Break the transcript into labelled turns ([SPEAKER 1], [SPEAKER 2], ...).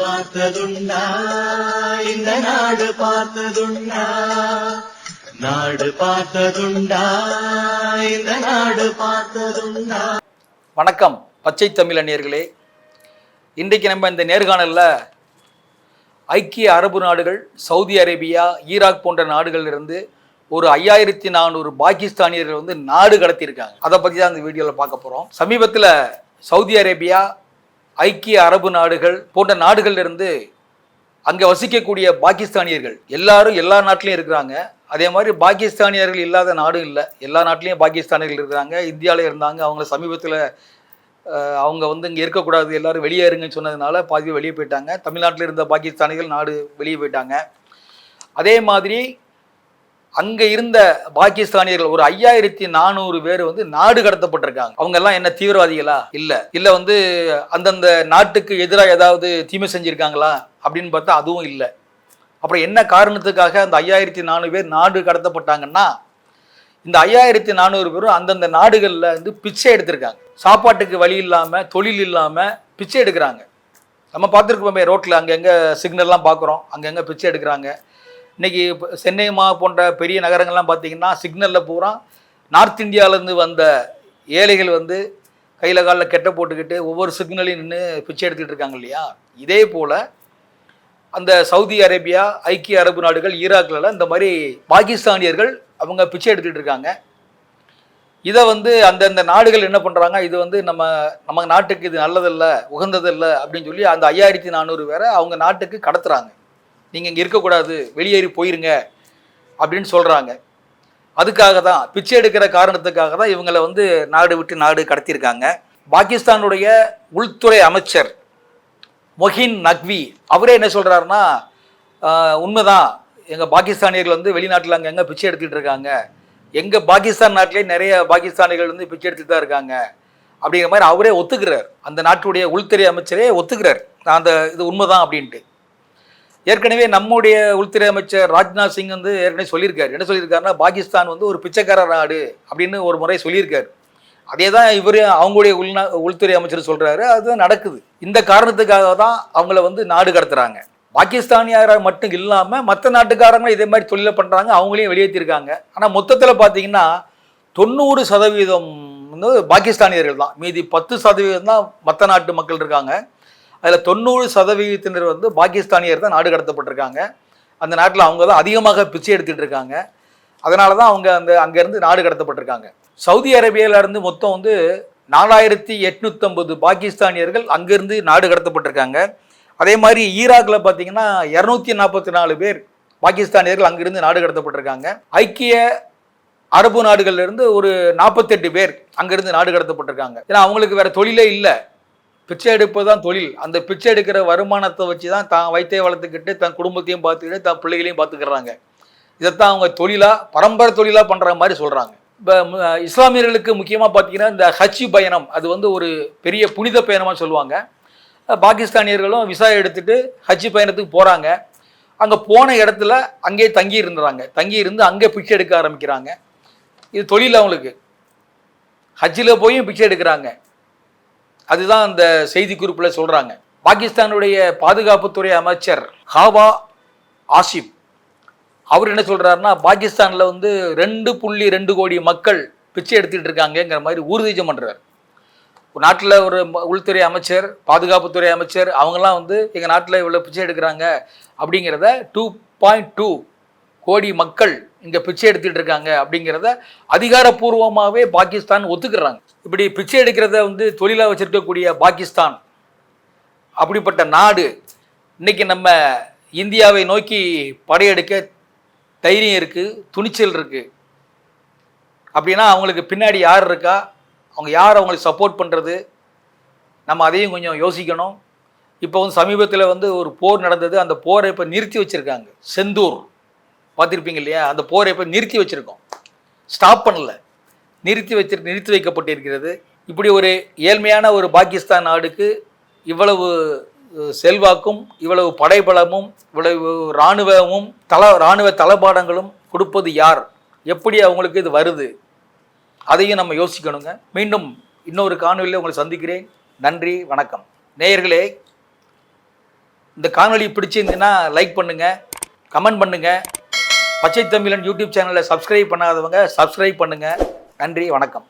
[SPEAKER 1] பார்த்ததுண்டா இந்த நாடு பார்த்ததுண்டா நாடு பார்த்ததுண்டா இந்த நாடு பார்த்ததுண்டா.
[SPEAKER 2] வணக்கம் பச்சை தமிழ் அந்நியர்களே இன்றைக்கு நம்ம இந்த நேர்காணலில் ஐக்கிய அரபு நாடுகள் சவுதி அரேபியா ஈராக் போன்ற நாடுகள்ல இருந்து ஒரு ஐயாயிரத்தி நானூறு பாகிஸ்தானியர்கள் வந்து நாடு கடத்தியிருக்காங்க. அதை பற்றி தான் இந்த வீடியோவில் பார்க்க போகிறோம் சமீபத்தில் சவுதி அரேபியா ஐக்கிய அரபு நாடுகள் போன்ற நாடுகள்லேருந்து அங்கே வசிக்கக்கூடிய பாகிஸ்தானியர்கள் எல்லாரும் எல்லா நாட்டிலையும் இருக்கிறாங்க. அதே மாதிரி பாகிஸ்தானியர்கள் இல்லாத நாடும் இல்லை. எல்லா நாட்டிலையும் பாகிஸ்தானியர்கள் இருக்கிறாங்க. இந்தியாவில் இருந்தாங்க. அவங்க சமீபத்தில் அவங்க வந்து இங்கே இருக்கக்கூடாது எல்லோரும் வெளியே இருங்கன்னு சொன்னதுனால பாதி வெளியே போயிட்டாங்க. தமிழ்நாட்டில் இருந்த பாகிஸ்தானிகள் நாடு வெளியே போயிட்டாங்க. அதே மாதிரி அங்கே இருந்த பாகிஸ்தானியர்கள் ஒரு ஐயாயிரத்தி நானூறு பேர் வந்து நாடு கடத்தப்பட்டிருக்காங்க. அவங்க எல்லாம் என்ன தீவிரவாதிகளா? இல்ல. இல்ல வந்து அந்தந்த நாட்டுக்கு எதிராக ஏதாவது தீமை செஞ்சிருக்காங்களா? அப்படின்னு பார்த்தா அதுவும் இல்லை. அப்புறம் என்ன காரணத்துக்காக அந்த ஐயாயிரத்தி நானூறு பேர் நாடு கடத்தப்பட்டாங்கன்னா இந்த ஐயாயிரத்தி நானூறு பேரும் அந்தந்த நாடுகளில் வந்து பிச்சை எடுத்திருக்காங்க. சாப்பாட்டுக்கு வழி இல்லாமல் தொழில் இல்லாமல் பிச்சை எடுக்கிறாங்க. நம்ம பார்த்துருக்கோமே ரோட்டில் அங்கங்கே சிக்னல்லாம் பார்க்குறோம் அங்கங்கே பிச்சை எடுக்கிறாங்க. இன்றைக்கி சென்னை மா போன்ற பெரிய நகரங்கள்லாம் பார்த்தீங்கன்னா சிக்னலில் பூரா நார்த் இந்தியாவிலேருந்து வந்த ஏழைகள் வந்து கையில் காலில் கெட்ட போட்டுக்கிட்டு ஒவ்வொரு சிக்னலையும் நின்று பிச்சை எடுத்துக்கிட்டு இருக்காங்க இல்லையா? இதே போல் அந்த சவுதி அரேபியா ஐக்கிய அரபு நாடுகள் ஈராக்லலாம் இந்த மாதிரி பாகிஸ்தானியர்கள் அவங்க பிச்சை எடுத்துக்கிட்டு இருக்காங்க. இதை வந்து அந்தந்த நாடுகள் என்ன பண்ணுறாங்க இது வந்து நம்ம நம்ம நாட்டுக்கு இது நல்லதில்லை உகந்ததில்லை அப்படின்னு சொல்லி அந்த ஐயாயிரத்தி நானூறு பேரை அவங்க நாட்டுக்கு கடத்துறாங்க. நீங்கள் இங்கே இருக்கக்கூடாது வெளியேறி போயிருங்க அப்படின்னு சொல்கிறாங்க அதுக்காக தான் பிச்சை எடுக்கிற காரணத்துக்காக தான் இவங்களை வந்து நாடு விட்டு நாடு கடத்தியிருக்காங்க. பாகிஸ்தானுடைய உள்துறை அமைச்சர் மொஹின் நக்வி அவரே என்ன சொல்கிறாருன்னா உண்மைதான். எங்கள் பாகிஸ்தானியர்கள் வந்து வெளிநாட்டில் அங்கங்கே பிச்சை எடுத்துகிட்டு இருக்காங்க. எங்கள் பாகிஸ்தான் நாட்டிலே நிறைய பாகிஸ்தானிகள் வந்து பிச்சை எடுத்துகிட்டு தான் இருக்காங்க. அப்படிங்கிற மாதிரி அவரே ஒத்துக்கிறார். அந்த நாட்டுடைய உள்துறை அமைச்சரே ஒத்துக்கிறார். நான் அந்த இது உண்மைதான் அப்படின்ட்டு. ஏற்கனவே நம்முடைய உள்துறை அமைச்சர் ராஜ்நாத் சிங் வந்து ஏற்கனவே சொல்லியிருக்காரு. என்ன சொல்லியிருக்காருன்னா பாகிஸ்தான் வந்து ஒரு பிச்சைக்கார நாடு அப்படின்னு ஒரு முறை சொல்லியிருக்காரு. அதே தான் இவர் அவங்களுடைய உள்நா உள்துறை அமைச்சர் சொல்கிறாரு அதுதான் நடக்குது. இந்த காரணத்துக்காக தான் அவங்கள வந்து நாடு கடத்துகிறாங்க பாகிஸ்தானியார மட்டும் இல்லாமல் மற்ற நாட்டுக்காரங்களும் இதே மாதிரி தொழிலை பண்ணுறாங்க அவங்களையும் வெளியேற்றிருக்காங்க ஆனால் மொத்தத்தில் பார்த்தீங்கன்னா தொண்ணூறு சதவீதம் வந்து பாகிஸ்தானியர்கள் தான். மீதி பத்து சதவீதம் தான் மற்ற நாட்டு மக்கள் இருக்காங்க. அதில் தொண்ணூறு சதவீதத்தினர் வந்து பாகிஸ்தானியர் தான் நாடு கடத்தப்பட்டிருக்காங்க. அந்த நாட்டில் அவங்க தான் அதிகமாக பிச்சை எடுத்துகிட்டு இருக்காங்க. அதனால தான் அவங்க அந்த அங்கேருந்து நாடு கடத்தப்பட்டிருக்காங்க. சவுதி அரேபியாவிலேருந்து மொத்தம் வந்து நாலாயிரத்தி எட்நூத்தம்பது பாகிஸ்தானியர்கள் அங்கேருந்து நாடு கடத்தப்பட்டிருக்காங்க. அதே மாதிரி ஈராக்கில் பார்த்தீங்கன்னா இரநூத்தி நாற்பத்தி நாலு பேர் பாகிஸ்தானியர்கள் அங்கிருந்து நாடு கடத்தப்பட்டிருக்காங்க. ஐக்கிய அரபு நாடுகள்லேருந்து ஒரு நாற்பத்தெட்டு பேர் அங்கிருந்து நாடு கடத்தப்பட்டிருக்காங்க. ஏன்னா அவங்களுக்கு வேறு தொழிலே இல்லை. பிச்சை எடுப்பது தான் தொழில். அந்த பிச்சை எடுக்கிற வருமானத்தை வச்சு தான் தான் வயிற்றை வளர்த்துக்கிட்டு தன் குடும்பத்தையும் பார்த்துக்கிட்டு தன் பிள்ளைகளையும் பார்த்துக்கிறாங்க. இதைத்தான் அவங்க தொழிலாக பரம்பரை தொழிலாக பண்ணுற மாதிரி சொல்கிறாங்க இப்போ இஸ்லாமியர்களுக்கு முக்கியமாக பார்த்தீங்கன்னா இந்த ஹஜ் பயணம் அது வந்து ஒரு பெரிய புனித பயணமாக சொல்லுவாங்க. பாகிஸ்தானியர்களும் விசா எடுத்துட்டு ஹஜ் பயணத்துக்கு போகிறாங்க அங்கே போன இடத்துல அங்கேயே தங்கி இருந்துறாங்க. தங்கி இருந்து அங்கே பிச்சை எடுக்க ஆரம்பிக்கிறாங்க. இது தொழில் அவங்களுக்கு. ஹஜ்ஜில் போயும் பிச்சை எடுக்கிறாங்க. அதுதான் அந்த செய்தி குறிப்பில் சொல்கிறாங்க பாகிஸ்தானுடைய பாதுகாப்புத்துறை அமைச்சர் ஹாவா ஆசிப் அவர் என்ன சொல்கிறாருன்னா பாகிஸ்தானில் வந்து ரெண்டு புள்ளி ரெண்டு கோடி மக்கள் பிச்சை எடுத்துக்கிட்டு இருக்காங்கங்கிற மாதிரி ஊர்தீஜம் பண்ணுறார் நாட்டில் ஒரு உள்துறை அமைச்சர் பாதுகாப்புத்துறை அமைச்சர் அவங்கெல்லாம் வந்து எங்கள் நாட்டில் இவ்வளோ பிச்சை எடுக்கிறாங்க அப்படிங்கிறத டூ பாயிண்ட் டூ கோடி மக்கள் இங்கே பிச்சை எடுத்துக்கிட்டு இருக்காங்க அப்படிங்கிறத அதிகாரப்பூர்வமாகவே பாகிஸ்தான் ஒத்துக்கிறாங்க. இப்படி பிச்சை எடுக்கிறத வந்து தொழிலாக வச்சிருக்கக்கூடிய பாகிஸ்தான் அப்படிப்பட்ட நாடு இன்னைக்கு நம்ம இந்தியாவை நோக்கி படையெடுக்க தைரியம் இருக்குது துணிச்சல் இருக்குது அப்படின்னா அவங்களுக்கு பின்னாடி யார் இருக்கா? அவங்க யார் அவங்களுக்கு சப்போர்ட் பண்ணுறது நம்ம அதையும் கொஞ்சம் யோசிக்கணும். இப்போ வந்து சமீபத்தில் வந்து ஒரு போர் நடந்தது. அந்த போரை இப்போ நிறுத்தி வச்சுருக்காங்க. செந்தூர். பார்த்துருப்பீங்க இல்லையா? அந்த போரை இப்போ நிறுத்தி வச்சுருக்கோம். ஸ்டாப் பண்ணல. நிறுத்தி வச்சு நிறுத்தி வைக்கப்பட்டிருக்கிறது. இப்படி ஒரு ஏழ்மையான ஒரு பாகிஸ்தான் நாடுக்கு இவ்வளவு செல்வாக்கும் இவ்வளவு படைபலமும் இவ்வளவு இராணுவமும் தல இராணுவ தளபாடங்களும் கொடுப்பது யார்? எப்படி அவங்களுக்கு இது வருது? அதையும் நம்ம யோசிக்கணுங்க. மீண்டும் இன்னொரு காணொலியில் உங்களை சந்திக்கிறேன். நன்றி வணக்கம். நேயர்களே இந்த காணொலி பிடிச்சிருந்துன்னா லைக் பண்ணுங்கள் கமெண்ட் பண்ணுங்கள் பச்சை தமிழன் யூடியூப் சேனலை சப்ஸ்கிரைப் பண்ணாதவங்க சப்ஸ்கிரைப் பண்ணுங்கள் நன்றி வணக்கம்.